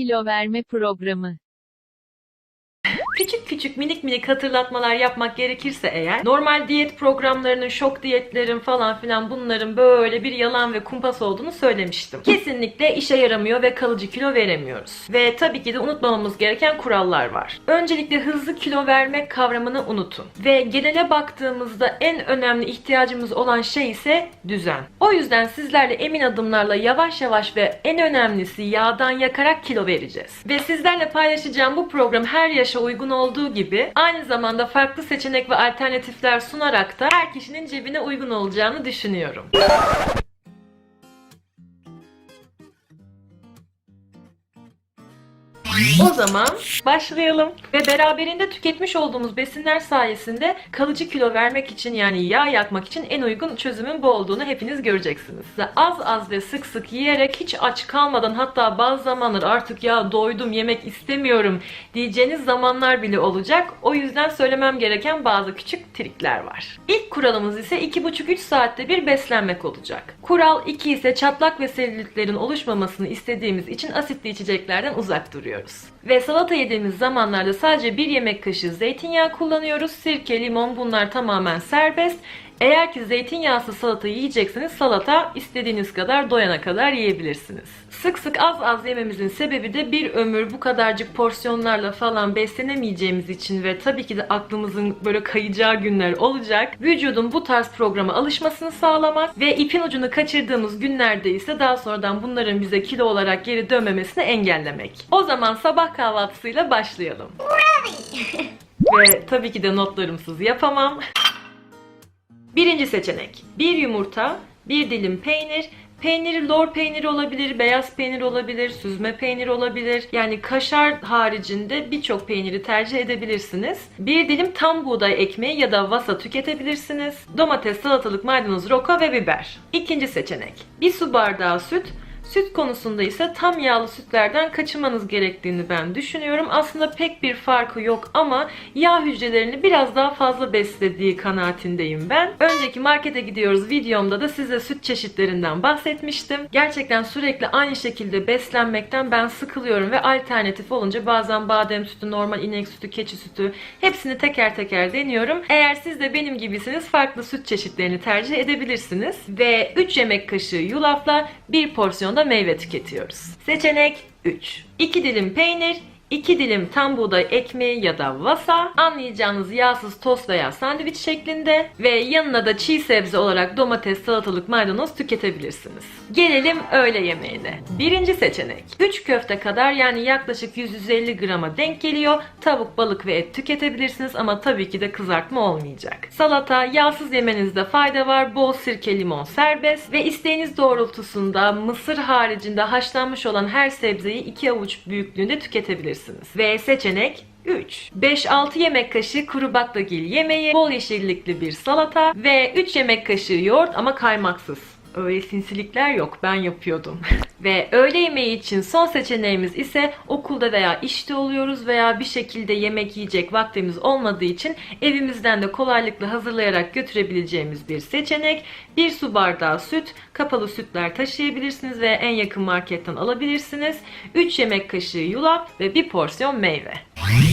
kilo verme programı. Küçük minik minik hatırlatmalar yapmak gerekirse eğer normal diyet programlarının şok diyetlerin falan filan bunların böyle bir yalan ve kumpas olduğunu söylemiştim. Kesinlikle işe yaramıyor ve kalıcı kilo veremiyoruz. Ve tabii ki de unutmamamız gereken kurallar var. Öncelikle hızlı kilo vermek kavramını unutun. Ve genele baktığımızda en önemli ihtiyacımız olan şey ise düzen. O yüzden sizlerle emin adımlarla yavaş yavaş ve en önemlisi yağdan yakarak kilo vereceğiz. Ve sizlerle paylaşacağım bu program her yaşa uygun olduğu gibi aynı zamanda farklı seçenek ve alternatifler sunarak da her kişinin cebine uygun olacağını düşünüyorum. O zaman başlayalım. Ve beraberinde tüketmiş olduğumuz besinler sayesinde kalıcı kilo vermek için yani yağ yakmak için en uygun çözümün bu olduğunu hepiniz göreceksiniz. Az az ve sık sık yiyerek hiç aç kalmadan hatta bazı zamanlar artık ya doydum yemek istemiyorum diyeceğiniz zamanlar bile olacak. O yüzden söylemem gereken bazı küçük trikler var. İlk kuralımız ise 2,5-3 saatte bir beslenmek olacak. Kural 2 ise çatlak ve selülitlerin oluşmamasını istediğimiz için asitli içeceklerden uzak duruyoruz. Ve salata yediğimiz zamanlarda sadece bir yemek kaşığı zeytinyağı kullanıyoruz. Sirke, limon bunlar tamamen serbest. Eğer ki zeytinyağsız salata yiyecekseniz salata istediğiniz kadar doyana kadar yiyebilirsiniz. Sık sık az az yememizin sebebi de bir ömür bu kadarcık porsiyonlarla falan beslenemeyeceğimiz için ve tabii ki de aklımızın böyle kayacağı günler olacak. Vücudun bu tarz programa alışmasını sağlamak ve ipin ucunu kaçırdığımız günlerde ise daha sonradan bunların bize kilo olarak geri dönmemesini engellemek. O zaman sabah kahvaltısıyla başlayalım. ve tabii ki de notlarımsız yapamam. Birinci seçenek. Bir yumurta, bir dilim peynir, Peynir lor peyniri olabilir, beyaz peynir olabilir, süzme peynir olabilir. Yani kaşar haricinde birçok peyniri tercih edebilirsiniz. Bir dilim tam buğday ekmeği ya da vasa tüketebilirsiniz. Domates, salatalık, maydanoz, roka ve biber. İkinci seçenek. Bir su bardağı süt, Süt konusunda ise tam yağlı sütlerden kaçınmanız gerektiğini ben düşünüyorum. Aslında pek bir farkı yok ama yağ hücrelerini biraz daha fazla beslediği kanaatindeyim ben. Önceki markete gidiyoruz videomda da size süt çeşitlerinden bahsetmiştim. Gerçekten sürekli aynı şekilde beslenmekten ben sıkılıyorum ve alternatif olunca bazen badem sütü, normal inek sütü, keçi sütü hepsini teker teker deniyorum. Eğer siz de benim gibisiniz farklı süt çeşitlerini tercih edebilirsiniz. Ve 3 yemek kaşığı yulafla bir porsiyon da meyve tüketiyoruz. Seçenek 3. 2 dilim peynir, 2 dilim tam buğday ekmeği ya da vasa, anlayacağınız yağsız tost veya sandviç şeklinde ve yanına da çiğ sebze olarak domates, salatalık, maydanoz tüketebilirsiniz. Gelelim öğle yemeğine. Birinci seçenek. 3 köfte kadar yani yaklaşık 150 grama denk geliyor. Tavuk, balık ve et tüketebilirsiniz ama tabii ki de kızartma olmayacak. Salata, yağsız yemenizde fayda var. Bol sirke, limon serbest ve isteğiniz doğrultusunda mısır haricinde haşlanmış olan her sebzeyi 2 avuç büyüklüğünde tüketebilirsiniz. Ve seçenek 3. 5-6 yemek kaşığı kuru baklagil yemeği, bol yeşillikli bir salata ve 3 yemek kaşığı yoğurt ama kaymaksız. Öyle sinsilikler yok. Ben yapıyordum. Ve öğle yemeği için son seçeneğimiz ise okulda veya işte oluyoruz veya bir şekilde yemek yiyecek vaktimiz olmadığı için evimizden de kolaylıkla hazırlayarak götürebileceğimiz bir seçenek. Bir su bardağı süt, kapalı sütler taşıyabilirsiniz ve en yakın marketten alabilirsiniz. 3 yemek kaşığı yulaf ve bir porsiyon meyve.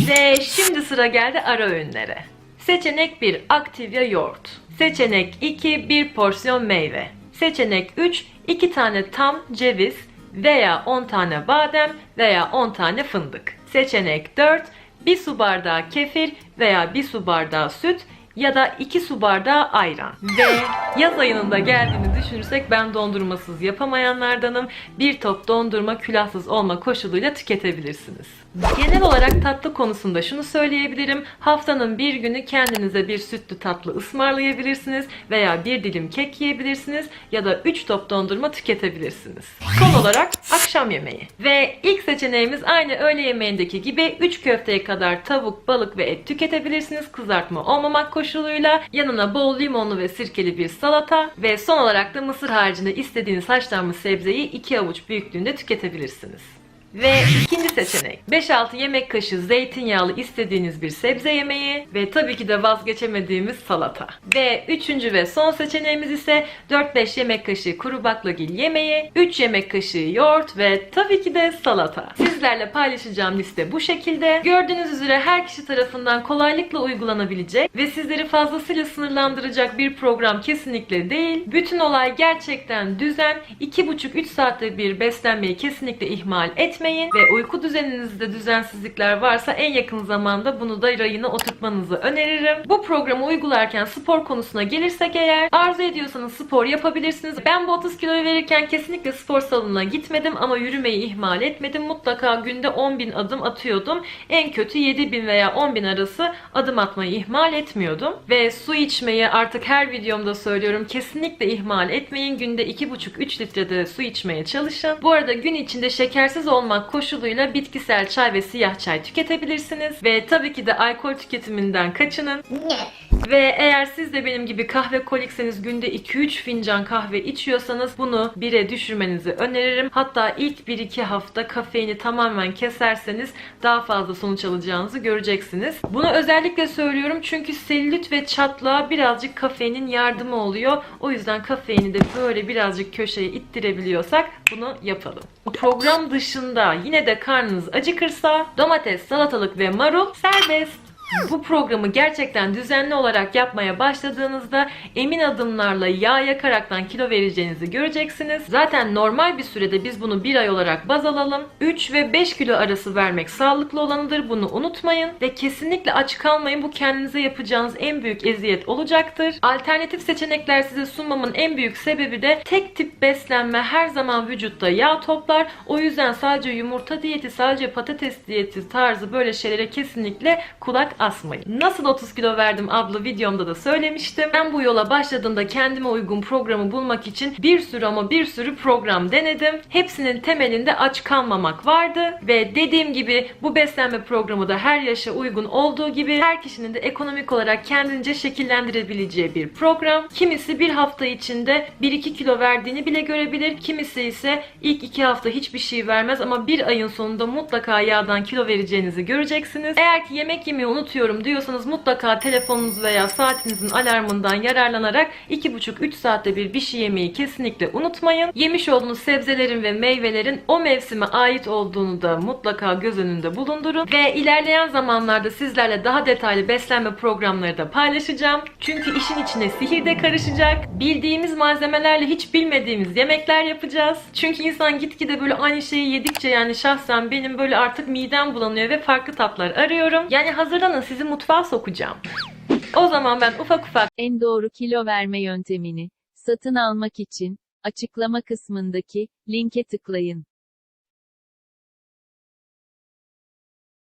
Ve şimdi sıra geldi ara öğünlere. Seçenek 1 Activia yoğurt. Seçenek 2 bir porsiyon meyve. Seçenek 3 2 tane tam ceviz veya 10 tane badem veya 10 tane fındık. Seçenek 4 bir su bardağı kefir veya bir su bardağı süt ya da 2 su bardağı ayran. Ve yaz ayının da geldiğini düşünürsek ben dondurmasız yapamayanlardanım. Bir top dondurma külahsız olma koşuluyla tüketebilirsiniz. Genel olarak tatlı konusunda şunu söyleyebilirim. Haftanın bir günü kendinize bir sütlü tatlı ısmarlayabilirsiniz veya bir dilim kek yiyebilirsiniz ya da 3 top dondurma tüketebilirsiniz. Son olarak akşam yemeği. Ve ilk seçeneğimiz aynı öğle yemeğindeki gibi 3 köfteye kadar tavuk, balık ve et tüketebilirsiniz kızartma olmamak koşuluyla. Yanına bol limonlu ve sirkeli bir salata ve son olarak da mısır haricinde istediğiniz haşlanmış sebzeyi 2 avuç büyüklüğünde tüketebilirsiniz. Ve ikinci seçenek 5-6 yemek kaşığı zeytinyağlı istediğiniz bir sebze yemeği ve tabii ki de vazgeçemediğimiz salata. Ve üçüncü ve son seçeneğimiz ise 4-5 yemek kaşığı kuru baklagil yemeği, 3 yemek kaşığı yoğurt ve tabii ki de salata. Sizlerle paylaşacağım liste bu şekilde. Gördüğünüz üzere her kişi tarafından kolaylıkla uygulanabilecek ve sizleri fazlasıyla sınırlandıracak bir program kesinlikle değil. Bütün olay gerçekten düzen. 2,5-3 saatte bir beslenmeyi kesinlikle ihmal etmeyin ve uyku düzeninizde düzensizlikler varsa en yakın zamanda bunu da rayına oturtmanızı öneririm. Bu programı uygularken spor konusuna gelirsek eğer arzu ediyorsanız spor yapabilirsiniz. Ben bu 30 kiloyu verirken kesinlikle spor salonuna gitmedim ama yürümeyi ihmal etmedim. Mutlaka günde 10.000 adım atıyordum. En kötü 7.000 veya 10.000 arası adım atmayı ihmal etmiyordum. Ve su içmeyi artık her videomda söylüyorum. Kesinlikle ihmal etmeyin. Günde 2,5-3 litrede su içmeye çalışın. Bu arada gün içinde şekersiz olmak koşuluyla bitkisel çay ve siyah çay tüketebilirsiniz. Ve tabii ki de alkol tüketiminden kaçının. Ve eğer siz de benim gibi kahve kolikseniz günde 2-3 fincan kahve içiyorsanız bunu 1'e düşürmenizi öneririm. Hatta ilk 1-2 hafta kafeini tamamen keserseniz daha fazla sonuç alacağınızı göreceksiniz. Bunu özellikle söylüyorum çünkü selülit ve çatlağa birazcık kafeinin yardımı oluyor. O yüzden kafeini de böyle birazcık köşeye ittirebiliyorsak bunu yapalım. Program dışında yine de karnınız acıkırsa domates, salatalık ve marul serbest. Bu programı gerçekten düzenli olarak yapmaya başladığınızda emin adımlarla yağ yakaraktan kilo vereceğinizi göreceksiniz. Zaten normal bir sürede biz bunu bir ay olarak baz alalım. 3 ve 5 kilo arası vermek sağlıklı olanıdır. Bunu unutmayın ve kesinlikle aç kalmayın. Bu kendinize yapacağınız en büyük eziyet olacaktır. Alternatif seçenekler size sunmamın en büyük sebebi de tek tip beslenme her zaman vücutta yağ toplar. O yüzden sadece yumurta diyeti, sadece patates diyeti tarzı böyle şeylere kesinlikle kulak asmayın. Nasıl 30 kilo verdim adlı videomda da söylemiştim. Ben bu yola başladığımda kendime uygun programı bulmak için bir sürü ama bir sürü program denedim. Hepsinin temelinde aç kalmamak vardı ve dediğim gibi bu beslenme programı da her yaşa uygun olduğu gibi her kişinin de ekonomik olarak kendince şekillendirebileceği bir program. Kimisi bir hafta içinde 1-2 kilo verdiğini bile görebilir. Kimisi ise ilk 2 hafta hiçbir şey vermez ama bir ayın sonunda mutlaka yağdan kilo vereceğinizi göreceksiniz. Eğer ki yemek yemeyi unutuyorum diyorsanız mutlaka telefonunuz veya saatinizin alarmından yararlanarak 2,5-3 saatte bir bir şey yemeyi kesinlikle unutmayın. Yemiş olduğunuz sebzelerin ve meyvelerin o mevsime ait olduğunu da mutlaka göz önünde bulundurun. Ve ilerleyen zamanlarda sizlerle daha detaylı beslenme programları da paylaşacağım. Çünkü işin içine sihir de karışacak. Bildiğimiz malzemelerle hiç bilmediğimiz yemekler yapacağız. Çünkü insan gitgide böyle aynı şeyi yedikçe yani şahsen benim böyle artık midem bulanıyor ve farklı tatlar arıyorum. Yani hazırlanın sizi mutfağa sokacağım. O zaman ben ufak ufak En doğru kilo verme yöntemini satın almak için açıklama kısmındaki linke tıklayın.